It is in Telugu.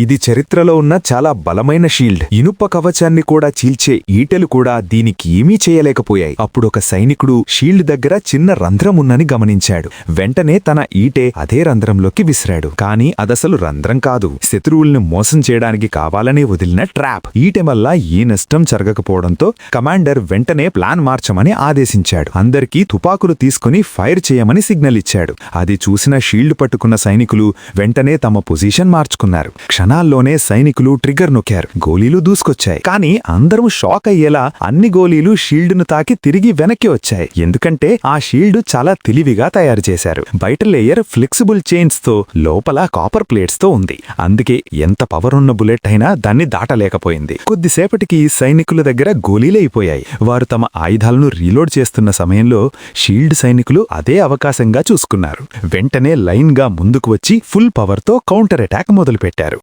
ఇది చరిత్రలో ఉన్న చాలా బలమైన షీల్డ్. ఇనుప కవచాన్ని కూడా చీల్చే ఈటెలు కూడా దీనికి ఏమీ చేయలేకపోయాయి. అప్పుడు ఒక సైనికుడు షీల్డ్ దగ్గర చిన్న రంధ్రం ఉందని గమనించాడు. వెంటనే తన ఈటె అదే రంధ్రంలోకి విసిరాడు. కానీ అదసలు రంధ్రం కాదు. శత్రువుల్ని మోసం చేయడానికి కావాలనే వదిలిన ట్రాప్. ఈటె వల్ల ఏ నష్టం జరగకపోవడంతో కమాండర్ వెంటనే ప్లాన్ మార్చమని ఆదేశించాడు. అందరికీ తుపాకులు తీసుకుని ఫైర్ చేయమని సిగ్నల్ ఇచ్చాడు. అది చూసిన షీల్డ్ పట్టుకున్న సైనికులు వెంటనే తమ పొజిషన్ మార్చుకున్నారు. క్షణాల్లోనే సైనికులు ట్రిగ్గర్ నొక్కారు. గోళీలు దూసుకొచ్చాయి. కానీ అందరూ షాక్ అయ్యేలా అన్ని గోళీలు షీల్డ్ను తాకి తిరిగి వెనక్కి వచ్చాయి. ఎందుకంటే ఆ షీల్డ్ చాలా తెలివిగా తయారు చేశారు. బయట లేయర్ ఫ్లెక్సిబుల్ చైన్స్తో లోపల కాపర్ ప్లేట్స్తో ఉంది. అందుకే ఎంత పవర్ ఉన్న బుల్లెట్ అయినా దాన్ని దాటలేకపోయింది. కొద్దిసేపటికి సైనికుల దగ్గర గోళీలైపోయాయి వారు తమ ఆయుధాలను రీలోడ్ చేస్తున్న సమయంలో షీల్డ్ సైనికులు అదే అవకాశంగా చూసుకున్నారు. వెంటనే లైన్గా ముందుకు వచ్చి ఫుల్ పవర్తో కౌంటర్ అటాక్ మొదలుపెట్టారు.